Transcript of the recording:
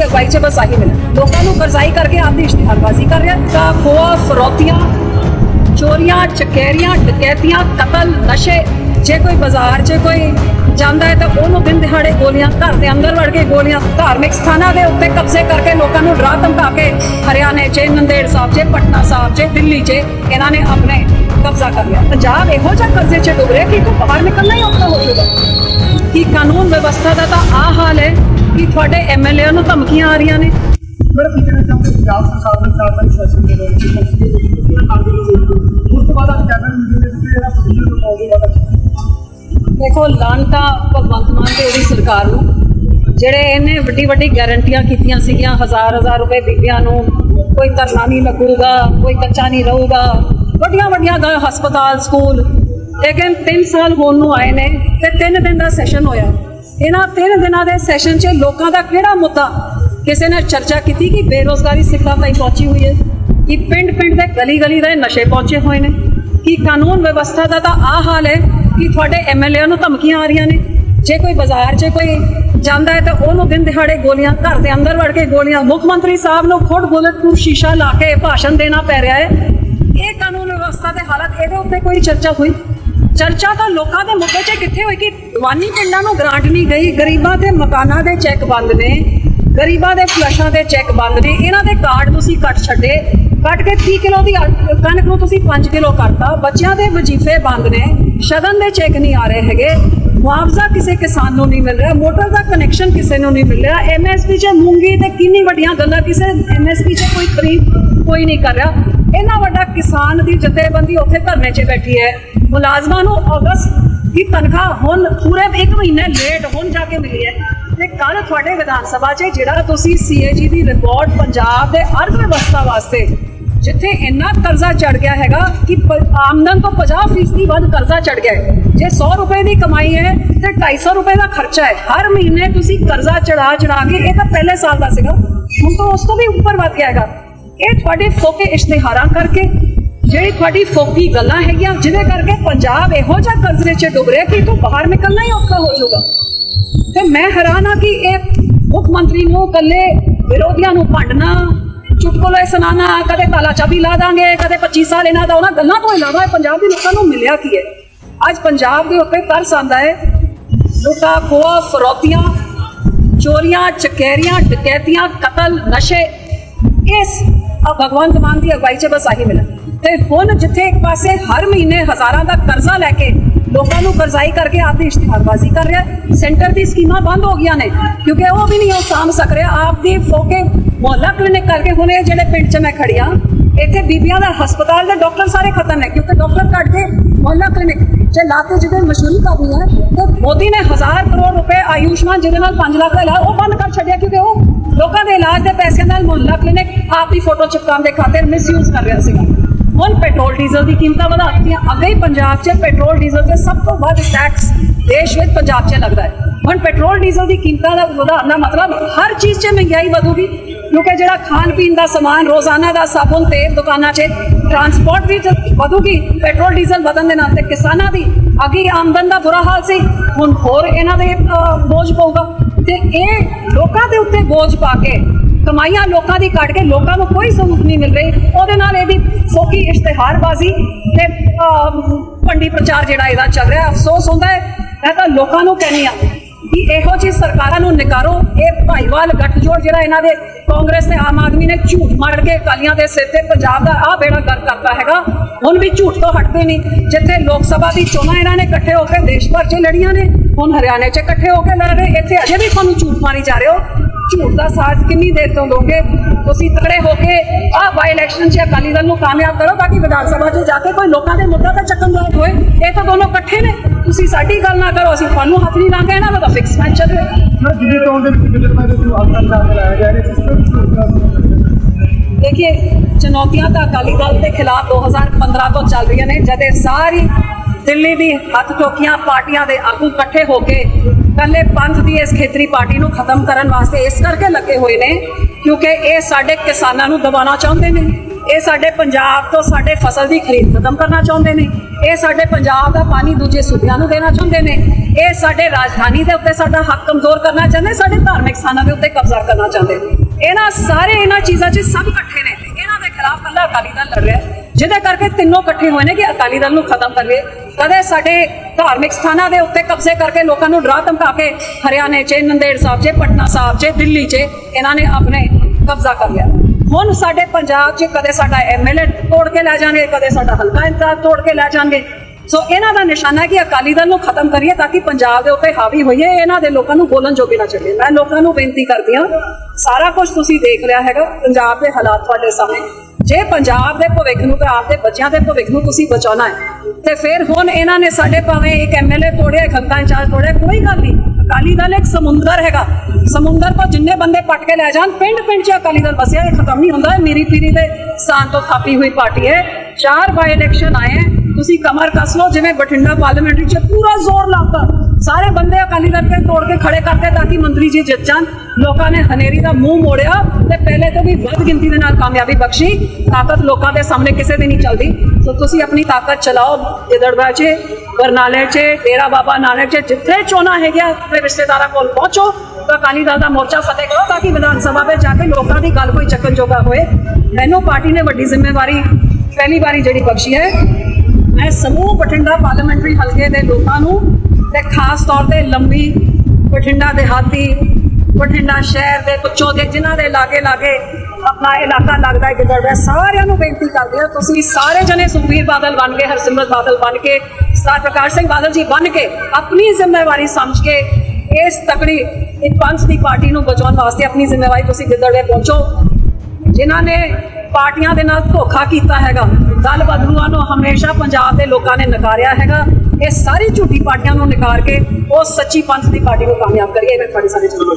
ਦੀ ਅਗਵਾਈ 'ਚ ਬਸ ਆਹੀ ਮਿਲਿਆ ਲੋਕਾਂ ਨੂੰ ਕਰਜ਼ਾਈ ਕਰਕੇ ਆਪਦੀ ਇਸ਼ਤਿਹਾਰਬਾਜ਼ੀ ਕਰ ਰਿਹਾ ਤਾਂ ਖੋਆ, ਫਰੋਤੀਆਂ, ਚੋਰੀਆਂ, ਚਕੇਰੀਆਂ, ਡਕੈਤੀਆਂ, ਕਤਲ, ਨਸ਼ੇ, ਜੇ ਕੋਈ ਬਾਜ਼ਾਰ 'ਚ ਕੋਈ ਜਾਂਦਾ ਹੈ ਤਾਂ ਉਹਨੂੰ ਦਿਨ ਦਿਹਾੜੇ ਗੋਲੀਆਂ, ਘਰ ਦੇ ਅੰਦਰ ਵੜ ਕੇ ਗੋਲੀਆਂ, ਧਾਰਮਿਕ ਸਥਾਨਾਂ ਦੇ ਉੱਤੇ ਕਬਜ਼ੇ ਕਰਕੇ ਲੋਕਾਂ ਨੂੰ ਡਰਾ ਧਮਕਾ ਕੇ ਹਰਿਆਣੇ 'ਚ, ਨੰਦੇੜ ਸਾਹਿਬ 'ਚ, ਪਟਨਾ ਸਾਹਿਬ 'ਚ, ਦਿੱਲੀ 'ਚ, ਇਹਨਾਂ ਨੇ ਆਪਣੇ ਕਬਜ਼ਾ ਕਰ ਲਿਆ। ਪੰਜਾਬ ਇਹੋ ਜਿਹਾ ਕਬਜ਼ੇ 'ਚ ਡੁੱਬ ਰਿਹਾ ਕਿ ਤੋਂ ਬਾਹਰ ਨਿਕਲਣਾ ਹੀ ਔਖਾ ਹੋ ਜਾਊਗਾ। ਕਿ ਕਾਨੂੰਨ ਵਿਵਸਥਾ ਦਾ ਤਾਂ ਆ ਹਾਲ ਹੈ। ਕਿ ਤੁਹਾਡੇ ਐਮਐਲਏ ਨੂੰ ਧਮਕੀਆਂ ਆ ਰਹੀਆਂ ਨੇ। ਬੜਾ ਕੀ ਕਹਿਣਾ ਚਾਹੁੰਦੇ ਪੰਜਾਬ ਸਰਕਾਰ ਨੇ ਚਾਰ ਪੰਜ ਸੈਸ਼ਨ ਦੇ ਦੌਰਾਨ ਜਿਸ ਤਰ੍ਹਾਂ ਕਿ ਤੁਸੀਂ ਕੰਮ ਦੇ ਲਈ ਉਸ ਤੋਂ ਬਾਅਦ ਅੱਜ ਕੈਬਨਿਟ ਮੀਟਿੰਗ ਦੇ ਵਿੱਚ ਜਿਹੜਾ ਪ੍ਰੋਸੀਜਰ ਨੂੰ ਪਾਉਂਦੇ ਵਾਲਾ ਦੇਖੋ ਲਾਂਟਾ ਭਗਵੰਤ ਮਾਨ ਤੇ ਉਹਦੀ ਸਰਕਾਰ ਨੂੰ ਜਿਹੜੇ ਇਹਨੇ ਵੱਡੀ ਵੱਡੀ ਗਾਰੰਟੀਆਂ ਕੀਤੀਆਂ ਸੀਗੀਆਂ ਹਜ਼ਾਰ ਹਜ਼ਾਰ ਰੁਪਏ ਬੀਬੀਆਂ ਨੂੰ ਕੋਈ ਧਰਨਾ ਨਹੀਂ ਲੱਗੂਗਾ ਕੋਈ ਕੱਚਾ ਨਹੀਂ ਰਹੂਗਾ। ਵੱਡੀਆਂ ਵੱਡੀਆਂ ਗ ਹਸਪਤਾਲ ਸਕੂਲ ਲੇਕਿਨ 3 ਸਾਲ ਹੋਣ ਨੂੰ ਆਏ ਨੇ ਤੇ 3 ਦਿਨ ਦਾ ਸੈਸ਼ਨ ਹੋਇਆ। ਇਹਨਾਂ 3 ਦਿਨਾਂ ਦੇ ਸੈਸ਼ਨ 'ਚ ਲੋਕਾਂ ਦਾ ਕਿਹੜਾ ਮੁੱਦਾ? ਕਿਸੇ ਨੇ ਚਰਚਾ ਕੀਤੀ ਕਿ ਬੇਰੋਜ਼ਗਾਰੀ ਸਿੱਖਾਂ ਤਾਈਂ ਪਹੁੰਚੀ ਹੋਈ ਹੈ? ਕਿ ਪਿੰਡ ਪਿੰਡ ਦੇ ਗਲੀ ਗਲੀ ਦੇ ਨਸ਼ੇ ਪਹੁੰਚੇ ਹੋਏ ਨੇ? ਕਿ ਕਾਨੂੰਨ ਵਿਵਸਥਾ ਦਾ ਤਾਂ ਆ ਹਾਲ ਹੈ ਕਿ ਤੁਹਾਡੇ ਐਮਐਲਏ ਨੂੰ ਧਮਕੀਆਂ ਆ ਰਹੀਆਂ ਨੇ? ਜੇ ਕੋਈ ਬਾਜ਼ਾਰ 'ਚ ਕੋਈ ਜਾਂਦਾ ਹੈ ਤਾਂ ਉਹਨੂੰ ਦਿਨ ਦਿਹਾੜੇ ਗੋਲੀਆਂ, ਘਰ ਦੇ ਅੰਦਰ ਵੜ ਕੇ ਗੋਲੀਆਂ। ਮੁੱਖ ਮੰਤਰੀ ਸਾਹਿਬ ਨੂੰ ਖੁਦ ਬੁਲਟ ਨੂੰ ਸ਼ੀਸ਼ਾ ਲਾ ਕੇ ਭਾਸ਼ਣ ਦੇਣਾ ਪੈ ਰਿਹਾ ਹੈ। ਇਹ ਕਾਨੂੰਨ ਵਿਵਸਥਾ ਦੇ ਹਾਲਤ ਇਹਦੇ ਉੱਤੇ ਕੋਈ ਚਰਚਾ ਹੋਈ? ਚਰਚਾ ਤਾਂ ਲੋਕਾਂ ਦੇ ਮੁੱਦੇ 'ਚ ਕਿੱਥੇ ਹੋਈ ਕਿ ਦੀਵਾਨੀ ਪਿੰਡਾਂ ਨੂੰ ਗ੍ਰਾਂਟ ਨਹੀਂ ਗਈ, ਗਰੀਬਾਂ ਦੇ ਮਕਾਨਾਂ ਦੇ ਚੈੱਕ ਬੰਦ ਨੇ, ਗਰੀਬਾਂ ਦੇ ਫਲਸ਼ਾਂ ਦੇ ਚੈੱਕ ਬੰਦ ਨੇ, ਇਹਨਾਂ ਦੇ ਕਾਰਡ ਤੁਸੀਂ ਕੱਟ ਛੱਡੇ, ਕੱਟ ਕੇ 30 ਕਿਲੋ ਦੀ ਕਣਕ ਨੂੰ ਤੁਸੀਂ 5 ਕਿਲੋ ਕਰਤਾ, ਬੱਚਿਆਂ ਦੇ ਵਜੀਫੇ ਬੰਦ ਨੇ, ਸ਼ਗਨ ਦੇ ਚੈੱਕ ਨਹੀਂ ਆ ਰਹੇ ਹੈਗੇ ਮੁਆਵਜ਼ਾ ਕਿਸੇ ਕਿਸਾਨ ਨੂੰ ਨਹੀਂ ਮਿਲ ਰਿਹਾ, ਮੋਟਰ ਦਾ ਕਨੈਕਸ਼ਨ ਕਿਸੇ ਨੂੰ ਨਹੀਂ ਮਿਲ ਰਿਹਾ। ਐਮਐਸਪੀ 'ਚ ਮੂੰਗੀ ਤੇ ਕਿੰਨੀ ਵੱਡੀਆਂ ਗੱਲਾਂ ਕਿਸੇ ਐਮਐਸਪੀ 'ਚ ਕੋਈ ਖਰੀਦ ਕੋਈ ਨਹੀਂ ਕਰ ਰਿਹਾ। ਇੰਨਾ ਵੱਡਾ ਕਿਸਾਨ ਦੀ ਜਥੇਬੰਦੀ ਉੱਥੇ ਧਰਨੇ 'ਚ ਬੈਠੀ ਹੈ। ਮੁਲਾਜ਼ਮਾਂ ਨੂੰ ਅਗਸਤ ਦੀ ਤਨਖਾਹ ਹੁਣ ਪੂਰੇ 1 ਮਹੀਨੇ ਲੇਟ ਹੁਣ ਜਾ ਕੇ ਮਿਲੀ ਹੈ। ਤੇ ਕੱਲ ਤੁਹਾਡੇ ਵਿਧਾਨ ਸਭਾ 'ਚ ਜਿਹੜਾ ਤੁਸੀਂ ਸੀਏਜੀ ਦੀ ਰਿਕਾਰਡ ਪੰਜਾਬ ਦੇ ਅਰਥ ਵਿਵਸਥਾ ਵਾਸਤੇ ਜਿੱਥੇ ਇੰਨਾ ਕਰਜ਼ਾ ਚੜ ਗਿਆ ਹੈਗਾ ਕਿ ਆਮਦਨ ਤੋਂ 50% ਵੱਧ ਕਰਜ਼ਾ ਚੜ ਗਿਆ ਹੈ। ਜੇ 100 ਰੁਪਏ ਦੀ ਕਮਾਈ ਹੈ ਤੇ 250 ਰੁਪਏ ਦਾ ਖਰਚਾ ਹੈ। ਹਰ ਮਹੀਨੇ ਤੁਸੀਂ ਕਰਜ਼ਾ ਚੜਾ ਚੜਾ ਕੇ, ਇਹ ਤਾਂ ਪਹਿਲੇ ਸਾਲ ਦਾ ਸੀਗਾ, ਹੁਣ ਤਾਂ ਉਸ ਤੋਂ ਵੀ ਉੱਪਰ ਵੱਧ ਗਿਆ ਹੈਗਾ। ਇਹ ਤੁਹਾਡੇ ਫੋਕੇ ਇਸ਼ਤਿਹਾਰਾਂ ਕਰਕੇ, ਜਿਹੜੀ ਤੁਹਾਡੀ ਫੋਕੀ ਗੱਲਾਂ ਹੈਗੀਆਂ, ਜਿਹਦੇ ਕਰਕੇ ਪੰਜਾਬ ਇਹੋ ਜਿਹਾ ਕਰਜ਼ੇ 'ਚ ਡੁੱਬ ਰਿਹਾ ਕਿ ਇਹ ਤੋਂ ਬਾਹਰ ਨਿਕਲਣਾ ਹੀ ਔਖਾ ਹੋ ਜਾਊਗਾ। ਤੇ ਮੈਂ ਹੈਰਾਨ ਆ ਕਿ ਇਹ ਮੁੱਖ ਮੰਤਰੀ ਨੂੰ ਕੱਲੇ ਵਿਰੋਧੀਆਂ ਨੂੰ ਭੰਡਣਾ ਚੁਟਕਲੇ ਸੁਣਾਉਣਾ ਕਦੇ ਕਾਲਾ ਚਾਬੀ ਲਾ ਦਾਂਗੇ, ਕਦੇ 25 ਸਾਲ ਇਹਨਾਂ ਦਾ, ਉਹਨਾਂ ਗੱਲਾਂ ਤੋਂ ਇਲਾਵਾ ਪੰਜਾਬ ਦੇ ਲੋਕਾਂ ਨੂੰ ਮਿਲਿਆ ਕੀ ਹੈ? ਅੱਜ ਪੰਜਾਬ ਦੇ ਉੱਤੇ ਤਰਸ ਆਉਂਦਾ ਹੈ। ਲੁੱਟਾ ਖੋਆ ਫਰੋਤੀਆਂ, ਚੋਰੀਆਂ, ਚਕੇਰੀਆਂ, ਡਕੈਤੀਆਂ, ਕਤਲ, ਨਸ਼ੇ, ਇਸ ਆ ਭਗਵੰਤ ਮਾਨ ਦੀ ਅਗਵਾਈ 'ਚ ਬਸ ਆਹੀ ਮਿਲਿਆ ਤੇ ਹੁਣ ਜਿੱਥੇ ਇੱਕ ਪਾਸੇ ਹਰ ਮਹੀਨੇ ਹਜ਼ਾਰਾਂ ਦਾ ਕਰਜ਼ਾ ਲੈ ਕੇ ਲੋਕਾਂ ਨੂੰ ਕਰਜ਼ਾਈ ਕਰਕੇ ਆਪਦੀ ਇਸ਼ਤਿਹਾਰਬਾਜ਼ੀ ਕਰ ਰਿਹਾ ਸੈਂਟਰ ਦੀ ਸਕੀਮਾਂ ਬੰਦ ਹੋ ਗਈਆਂ ਨੇ, ਕਿਉਂਕਿ ਉਹ ਵੀ ਨਹੀਂ, ਉਹ ਸਾਂਭ ਸਕ ਰਿਹਾ। ਆਪਦੀ ਫੋਕੇ ਮੁਹੱਲਾ ਕਲੀਨਿਕ ਕਰਕੇ ਹੁਣ ਇਹ ਜਿਹੜੇ ਪਿੰਡ 'ਚ ਮੈਂ ਖੜੀ ਆ ਇੱਥੇ ਬੀਬੀਆਂ ਦਾ ਹਸਪਤਾਲ ਦੇ ਡਾਕਟਰ ਸਾਰੇ ਖਤਮ ਹੈ, ਕਿਉਂਕਿ ਡਾਕਟਰ ਕੱਢ ਕੇ ਮੁਹੱਲਾ ਕਲੀਨਿਕ। ਜੇ ਲਾਤੇ ਜਿਹਦੇ ਮਸ਼ਹੂਰੀ ਕਰਨੀ ਹੈ, ਤੇ ਮੋਦੀ ਨੇ ਹਜ਼ਾਰ ਕਰੋੜ ਰੁਪਏ ਆਯੁਸ਼ਮਾਨ ਜਿਹਦੇ ਨਾਲ 5 ਲੱਖ ਦਾ ਇਲਾਜ ਉਹ ਬੰਦ ਕਰ ਛੱਡਿਆ, ਕਿਉਂਕਿ ਉਹ ਲੋਕਾਂ ਦੇ ਇਲਾਜ ਦੇ ਪੈਸਿਆਂ ਨਾਲ ਮੁਹੱਲਾ ਕਲੀਨਿਕ ਆਪਦੀ ਫੋਟੋ ਚਿਪਕਾਉਣ ਦੇ ਖਾਤਰ ਮਿਸਯੂਜ਼ ਕਰ ਰਿਹਾ ਸੀਗਾ। ਹੁਣ ਪੈਟਰੋਲ ਡੀਜ਼ਲ ਦੀ ਕੀਮਤਾਂ ਵਧਾ ਦਿੱਤੀਆਂ ਅੱਗੇ ਹੀ ਪੰਜਾਬ 'ਚ ਪੈਟਰੋਲ ਡੀਜ਼ਲ ਤੇ ਸਭ ਤੋਂ ਵੱਧ ਟੈਕਸ ਦੇਸ਼ ਵਿੱਚ ਪੰਜਾਬ 'ਚ ਲੱਗਦਾ ਹੈ। ਹੁਣ ਪੈਟਰੋਲ ਡੀਜ਼ਲ ਦੀ ਕੀਮਤਾਂ ਦਾ ਵਧਾਉਣ ਮਤਲਬ ਹਰ ਚੀਜ਼ 'ਚ ਮਹਿੰਗਾਈ ਵਧੂਗੀ। ਕਿਉਂਕਿ ਜਿਹੜਾ ਖਾਣ ਪੀਣ ਦਾ ਸਮਾਨ, ਰੋਜ਼ਾਨਾ ਦਾ ਸਾਬੁਨ, ਤੇਲ ਦੁਕਾਨਾਂ 'ਚ ਟਰਾਂਸਪੋਰਟ ਵੀ ਵਧੂਗੀ। ਪੈਟਰੋਲ ਡੀਜ਼ਲ ਵਧਣ ਦੇ ਨਾਲ ਤੇ ਕਿਸਾਨਾਂ ਦੀ ਅੱਗੇ ਆਮਦਨ ਦਾ ਬੁਰਾ ਹਾਲ ਸੀ। ਹੁਣ ਹੋਰ ਇਹਨਾਂ ਦੇ ਬੋਝ ਪਊਗਾ। ਤੇ ਇਹ ਲੋਕਾਂ ਦੇ ਉੱਤੇ ਬੋਝ ਪਾ ਕੇ ਕਮਾਈਆਂ ਲੋਕਾਂ ਦੀ ਕੱਢ ਕੇ ਲੋਕਾਂ ਨੂੰ ਕੋਈ ਸਹੂਲਤ ਨਹੀਂ ਮਿਲ ਰਹੀ। ਉਹਦੇ ਨਾਲ ਇਹਦੀ ਫੋਕੀ ਇਸ਼ਤਿਹਾਰਬਾਜ਼ੀ ਤੇ ਪੰਡੀ ਪ੍ਰਚਾਰ ਜਿਹੜਾ ਇਹਦਾ ਚੱਲ ਰਿਹਾ, ਅਫਸੋਸ ਹੁੰਦਾ ਹੈ। ਮੈਂ ਤਾਂ ਲੋਕਾਂ ਨੂੰ ਕਹਿੰਦੀ ਆ ਕਿ ਇਹੋ ਜਿਹੀ ਸਰਕਾਰਾਂ ਨੂੰ ਨਿਕਾਰੋ। ਇਹ ਭਾਈਵਾਲ ਗੱਠਜੋੜ ਜਿਹੜਾ ਇਹਨਾਂ ਦੇ ਕਾਂਗਰਸ ਤੇ ਆਮ ਆਦਮੀ ਨੇ ਝੂਠ ਮਾਰ ਕੇ ਅਕਾਲੀਆਂ ਦੇ ਸਿਰ ਤੇ ਪੰਜਾਬ ਦਾ ਆ ਬੇੜਾ ਗਰ ਕਰਤਾ ਹੈਗਾ। ਹੁਣ ਵੀ ਝੂਠ ਤੋਂ ਹਟਦੇ ਨਹੀਂ। ਜਿੱਥੇ ਲੋਕ ਸਭਾ ਦੀ ਚੋਣਾਂ ਇਹਨਾਂ ਨੇ ਇਕੱਠੇ ਹੋ ਕੇ ਦੇਸ਼ ਭਰ 'ਚ ਲੜੀਆਂ ਨੇ, ਹੁਣ ਹਰਿਆਣੇ 'ਚ ਇਕੱਠੇ ਹੋ ਕੇ ਲੜ ਰਹੇ। ਇੱਥੇ ਅਜੇ ਵੀ ਤੁਹਾਨੂੰ ਝੂਠ ਮਾਰੀ ਜਾ ਰਹੇ ਹੋ। ਝੂਠ ਦਾ ਸਾਥ ਕਿੰਨੀ ਦੇਰ ਤੋਂ ਦੋਗੇ? ਤੁਸੀਂ ਤਕੜੇ ਹੋ ਕੇ ਆ ਬਾਈ ਇਲੈਕਸ਼ਨ 'ਚ ਅਕਾਲੀ ਦਲ ਨੂੰ ਕਾਮਯਾਬ ਕਰੋ ਤਾਂ ਕਿ ਵਿਧਾਨ ਸਭਾ 'ਚ ਜਾ ਕੇ ਕੋਈ ਲੋਕਾਂ ਦੇ ਮੁੱਦਾ ਤਾਂ ਚੱਕਣ ਲਾਇਕ ਹੋਏ। ਇਹ ਤਾਂ ਦੋਨੋਂ ਇਕੱਠੇ ਨੇ। ਤੁਸੀਂ ਸਾਡੀ ਗੱਲ ਨਾ ਕਰੋ ਅਸੀਂ ਤੁਹਾਨੂੰ ਹੱਥ ਨਹੀਂ ਲਾਂਗੇ ਇਹਨਾਂ ਤਾਂ ਫਿਕਸ ਮੈਚ ਚੱਲ ਰਿਹਾ। ਜਿੱਦੀ ਤੋਂ ਦੇ ਵਿੱਚ ਗਿਲਰ ਮੈਂ ਤੁਹਾਨੂੰ ਆਖਰ ਨਾਲ ਲਾਇਆ ਗਿਆ ਇਹ ਸਿਸਟਮ ਦੇਖਿਏ ਚੁਣੌਤੀਆਂ ਤਾਂ ਅਕਾਲੀ ਦਲ ਦੇ ਖਿਲਾਫ 2015 ਤੋਂ ਚੱਲ ਰਹੀਆਂ ਨੇ ਜਦ ਇਹ ਸਾਰੀ ਦਿੱਲੀ ਦੀ ਹੱਥ ਟੋਕੀਆਂ ਪਾਰਟੀਆਂ ਦੇ ਆਗੂ ਇਕੱਠੇ ਹੋ ਕੇ ਕੱਲੇ ਪੰਥ ਦੀ ਇਸ ਖੇਤਰੀ ਪਾਰਟੀ ਨੂੰ ਖਤਮ ਕਰਨ ਵਾਸਤੇ ਇਸ ਕਰਕੇ ਲੱਗੇ ਹੋਏ ਨੇ, ਕਿਉਂਕਿ ਇਹ ਸਾਡੇ ਕਿਸਾਨਾਂ ਨੂੰ ਦਬਾਉਣਾ ਚਾਹੁੰਦੇ ਨੇ। ਇਹ ਸਾਡੇ ਪੰਜਾਬ ਤੋਂ ਸਾਡੇ ਫਸਲ ਦੀ ਖਰੀਦ ਖਤਮ ਕਰਨਾ ਚਾਹੁੰਦੇ ਨੇ। ਇਹ ਸਾਡੇ ਪੰਜਾਬ ਦਾ ਪਾਣੀ ਦੂਜੇ ਸੂਬਿਆਂ ਨੂੰ ਦੇਣਾ ਚਾਹੁੰਦੇ ਨੇ। ਇਹ ਸਾਡੇ ਰਾਜਧਾਨੀ ਦੇ ਉੱਤੇ ਸਾਡਾ ਹੱਕ ਕਮਜ਼ੋਰ ਕਰਨਾ ਚਾਹੁੰਦੇ, ਸਾਡੇ ਧਾਰਮਿਕ ਸਥਾਨਾਂ ਦੇ ਉੱਤੇ ਕਬਜ਼ਾ ਕਰਨਾ ਚਾਹੁੰਦੇ। ਨੇ ਇਹਨਾਂ ਸਾਰੇ ਇਹਨਾਂ ਚੀਜ਼ਾਂ 'ਚ ਸਭ ਇਕੱਠੇ ਨੇ। ਇਹਨਾਂ ਦੇ ਖਿਲਾਫ ਕੱਲਾ ਅਕਾਲੀ ਦਲ ਲੜ ਰਿਹਾ। ਜਿਹਦੇ ਕਰਕੇ ਤਿੰਨੋਂ ਇਕੱਠੇ ਹੋਏ ਨੇ ਕਿ ਅਕਾਲੀ ਦਲ ਨੂੰ ਖਤਮ ਕਰੀਏ। ਕਦੇ ਸਾਡੇ ਧਾਰਮਿਕ ਸਥਾਨਾਂ ਦੇ ਉੱਤੇ ਕਬਜ਼ੇ ਕਰਕੇ ਲੋਕਾਂ ਨੂੰ ਡਰਾ ਧਮਕਾ ਕੇ ਹਰਿਆਣੇ 'ਚ, ਨੰਦੇੜ ਸਾਹਿਬ 'ਚ, ਪਟਨਾ ਸਾਹਿਬ 'ਚ, ਦਿੱਲੀ 'ਚ ਇਹਨਾਂ ਨੇ ਆਪਣੇ ਕਬਜ਼ਾ ਕਰ ਲਿਆ। ਹੁਣ ਸਾਡੇ ਪੰਜਾਬ 'ਚ ਕਦੇ ਸਾਡਾ ਐਮਐਲਏ ਤੋੜ ਕੇ ਲੈ ਜਾਣਗੇ, ਕਦੇ ਸਾਡਾ ਹਲਕਾ ਇੰਚਾਰਜ ਤੋੜ ਕੇ ਲੈ ਜਾਣਗੇ। ਸੋ ਇਹਨਾਂ ਦਾ ਨਿਸ਼ਾਨਾ ਹੈ ਕਿ ਅਕਾਲੀ ਦਲ ਨੂੰ ਖਤਮ ਕਰੀਏ ਤਾਂ ਕਿ ਪੰਜਾਬ ਦੇ ਉੱਤੇ ਹਾਵੀ ਹੋਈਏ, ਇਹਨਾਂ ਦੇ ਲੋਕਾਂ ਨੂੰ ਬੋਲਣ ਜੋਗੇ ਨਾ ਚੱਲੇ ਮੈਂ ਲੋਕਾਂ ਨੂੰ ਬੇਨਤੀ ਕਰਦੀ ਹਾਂ, ਸਾਰਾ ਕੁਝ ਤੁਸੀਂ ਦੇਖ ਲਿਆ ਹੈਗਾ, ਪੰਜਾਬ ਦੇ ਹਾਲਾਤ ਤੁਹਾਡੇ ਸਾਹਮਣੇ। ਜੇ ਪੰਜਾਬ ਦੇ ਭਵਿੱਖ ਨੂੰ ਤੇ ਆਪਦੇ ਬੱਚਿਆਂ ਦੇ ਭਵਿੱਖ ਨੂੰ ਤੁਸੀਂ ਬਚਾਉਣਾ ਹੈ, ਤੇ ਫਿਰ ਹੁਣ ਇਹਨਾਂ ਨੇ ਸਾਡੇ ਭਾਵੇਂ ਇੱਕ ਐਮਐਲਏ ਤੋੜਿਆ, ਇੱਕ ਹਲਕਾ ਇੰਚਾਰਜ ਤੋੜਿਆ, ਕੋਈ ਗੱਲ ਨਹੀਂ। ਅਕਾਲੀ ਦਲ ਇੱਕ ਸਮੁੰਦਰ ਹੈਗਾ। ਸਮੁੰਦਰ ਤੋਂ ਜਿੰਨੇ ਬੰਦੇ ਪਟ ਕੇ ਲੈ ਜਾਣ ਪਿੰਡ ਪਿੰਡ 'ਚ ਅਕਾਲੀ ਦਲ ਵਸਿਆ, ਇਹ ਖਤਮ ਨਹੀਂ ਹੁੰਦਾ। ਇਹ ਮੇਰੀ ਪੀਰੀ ਦੇ ਸਾਨ ਤੋਂ ਥਾਪੀ ਹੋਈ ਪਾਰਟੀ ਹੈ। ਚਾਰ ਬਾਈ ਇਲੈਕਸ਼ਨ ਆਏ ਤੁਸੀਂ ਕਮਰ ਕੱਸ ਲਓ, ਜਿਵੇਂ ਬਠਿੰਡਾ ਪਾਰਲੀਮੈਂਟਰੀ 'ਚ ਪੂਰਾ ਜ਼ੋਰ ਲਾਤਾ। ਸਾਰੇ ਬੰਦੇ ਅਕਾਲੀ ਦਲ ਕੇ ਤੋੜ ਕੇ ਖੜੇ ਕਰਤੇ ਤਾਂ ਕਿ ਮੰਤਰੀ ਜੀ ਜਿੱਤ ਜਾਣ। ਲੋਕਾਂ ਨੇ ਹਨੇਰੀ ਦਾ ਮੂੰਹ ਮੋੜਿਆ ਤੇ ਪਹਿਲੇ ਤੋਂ ਵੀ ਵੱਧ ਗਿਣਤੀ ਦੇ ਨਾਲ ਕਾਮਯਾਬੀ ਬਖਸ਼ੀ। ਤਾਕਤ ਲੋਕਾਂ ਦੇ ਸਾਹਮਣੇ ਕਿਸੇ ਦੀ ਨਹੀਂ ਚੱਲਦੀ। ਸੋ ਤੁਸੀਂ ਆਪਣੀ ਤਾਕਤ ਚਲਾਓ, ਗਿੱਦੜਵਾ 'ਚ, ਬਰਨਾਲੇ 'ਚ, ਡੇਰਾ ਬਾਬਾ ਨਾਨਕ 'ਚ, ਜਿੱਥੇ ਚੋਣਾ ਹੈਗਾ ਆਪਣੇ ਰਿਸ਼ਤੇਦਾਰਾਂ ਕੋਲ ਪਹੁੰਚੋ। ਤਾਂ ਅਕਾਲੀ ਦਲ ਦਾ ਮੋਰਚਾ ਫਤਿਹ ਕਰੋ ਤਾਂ ਕਿ ਵਿਧਾਨ ਸਭਾ ਵਿੱਚ ਜਾ ਕੇ ਲੋਕਾਂ ਦੀ ਗੱਲ ਕੋਈ ਚੱਕਣ ਜੋਗਾ ਹੋਏ। ਮੈਨੂੰ ਪਾਰਟੀ ਨੇ ਵੱਡੀ ਜ਼ਿੰਮੇਵਾਰੀ, ਪਹਿਲੀ ਵਾਰੀ ਜਿਹੜੀ ਬਖਸ਼ੀ ਹੈ। ਇਹ ਸਮੂਹ ਬਠਿੰਡਾ ਪਾਰਲੀਮੈਂਟਰੀ ਹਲਕੇ ਦੇ ਲੋਕਾਂ ਨੂੰ ਤੇ ਖਾਸ ਤੌਰ ਤੇ ਲੰਬੀ ਬਠਿੰਡਾ ਦਿਹਾਤੀ ਬਠਿੰਡਾ ਸ਼ਹਿਰ ਦੇ ਪੁੱਛੋ ਦੇ ਜਿਨ੍ਹਾਂ ਦੇ ਲਾਗੇ ਲਾਗੇ ਆਪਣਾ ਇਲਾਕਾ ਲੱਗਦਾ ਹੈ ਗਿੱਦੜਵਾ ਸਾਰਿਆਂ ਨੂੰ ਬੇਨਤੀ ਕਰਦੇ ਹਾਂ, ਤੁਸੀਂ ਸਾਰੇ ਜਣੇ ਸੁਖਬੀਰ ਬਾਦਲ ਬਣ ਕੇ, ਹਰਸਿਮਰਤ ਬਾਦਲ ਬਣ ਕੇ, ਸਰ ਪ੍ਰਕਾਸ਼ ਸਿੰਘ ਬਾਦਲ ਜੀ ਬਣ ਕੇ ਆਪਣੀ ਜ਼ਿੰਮੇਵਾਰੀ ਸਮਝ ਕੇ ਇਸ ਤਕੜੀ ਇੱਕ ਪੰਥ ਦੀ ਪਾਰਟੀ ਨੂੰ ਬਚਾਉਣ ਵਾਸਤੇ ਆਪਣੀ ਜ਼ਿੰਮੇਵਾਰੀ ਤੁਸੀਂ ਗਿੱਦੜਵੇ ਪਹੁੰਚੋ। ਜਿਨ੍ਹਾਂ ਨੇ ਪਾਰਟੀਆਂ ਦੇ ਨਾਲ ਧੋਖਾ ਕੀਤਾ ਹੈਗਾ। ਦਲ ਬਦਲੂਆਂ ਨੂੰ ਹਮੇਸ਼ਾ ਪੰਜਾਬ ਦੇ ਲੋਕਾਂ ਨੇ ਨਕਾਰਿਆ ਹੈਗਾ। ਇਹ ਸਾਰੀ ਝੂਠੀ ਪਾਰਟੀਆਂ ਨੂੰ ਨਕਾਰ ਕੇ ਉਹ ਸੱਚੀ ਪੰਥ ਦੀ ਪਾਰਟੀ ਨੂੰ ਕਾਮਯਾਬ ਕਰੀਏ। ਮੈਂ ਤੁਹਾਡੇ ਸਾਰੇ ਜਨਮ